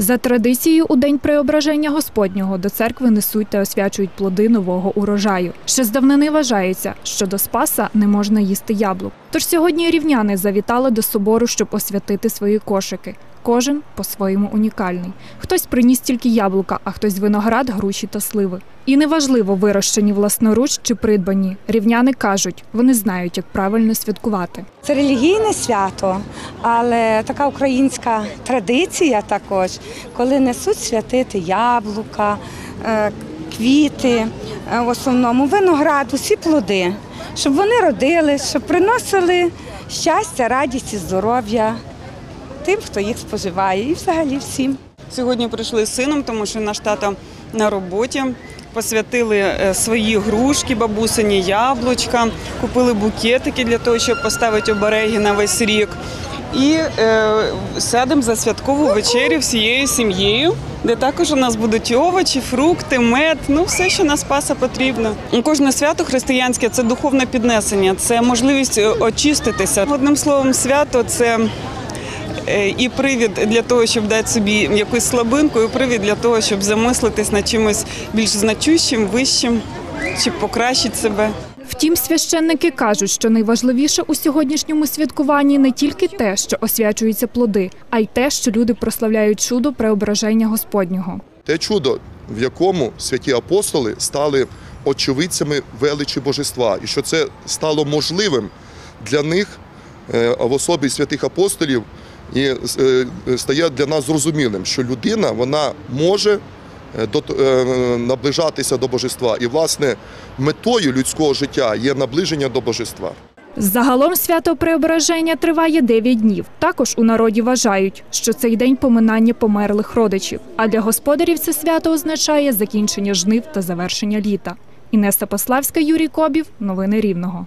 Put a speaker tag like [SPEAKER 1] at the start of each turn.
[SPEAKER 1] За традицією, у день преображення Господнього до церкви несуть та освячують плоди нового урожаю. Ще здавнини давнини вважається, що до Спаса не можна їсти яблук. Тож сьогодні рівняни завітали до собору, щоб освятити свої кошики. Кожен по-своєму унікальний. Хтось приніс тільки яблука, а хтось виноград, груші та сливи. І неважливо, вирощені власноруч чи придбані. Рівняни кажуть, вони знають, як правильно святкувати.
[SPEAKER 2] Це релігійне свято, але така українська традиція також, коли несуть святити яблука, е, квіти, е, в основному виноград, усі плоди, щоб вони родили, щоб приносили щастя, радість і здоров'я тим, хто їх споживає, і взагалі всім.
[SPEAKER 3] Сьогодні прийшли з сином, тому що наш тато на роботі. Посвятили е, свої грушки, бабусині яблучка, купили букетики для того, щоб поставити обереги на весь рік. І е, сядемо за святкову вечерю всією сім'єю, де також у нас будуть овочі, фрукти, мед, ну все, що на спаса потрібно. Кожне свято християнське це духовне піднесення, це можливість е, очиститися. Одним словом, свято це і привід для того, щоб дати собі якусь слабинку, і привід для того, щоб замислитись над чимось більш значущим, вищим, щоб покращити себе.
[SPEAKER 1] Втім, священники кажуть, що найважливіше у сьогоднішньому святкуванні не тільки те, що освячуються плоди, а й те, що люди прославляють чудо преображення Господнього.
[SPEAKER 4] Те чудо, в якому святі апостоли стали очевидцями величі божества, і що це стало можливим для них е, в особі святих апостолів, і е, стає для нас зрозумілим, що людина вона може е, е, наближатися до божества. І, власне, метою людського життя є наближення до божества.
[SPEAKER 1] Загалом свято преображення триває 9 днів. Також у народі вважають, що цей день поминання померлих родичів. А для господарів це свято означає закінчення жнив та завершення літа. Інеса Пославська, Юрій Кобів. Новини Рівного.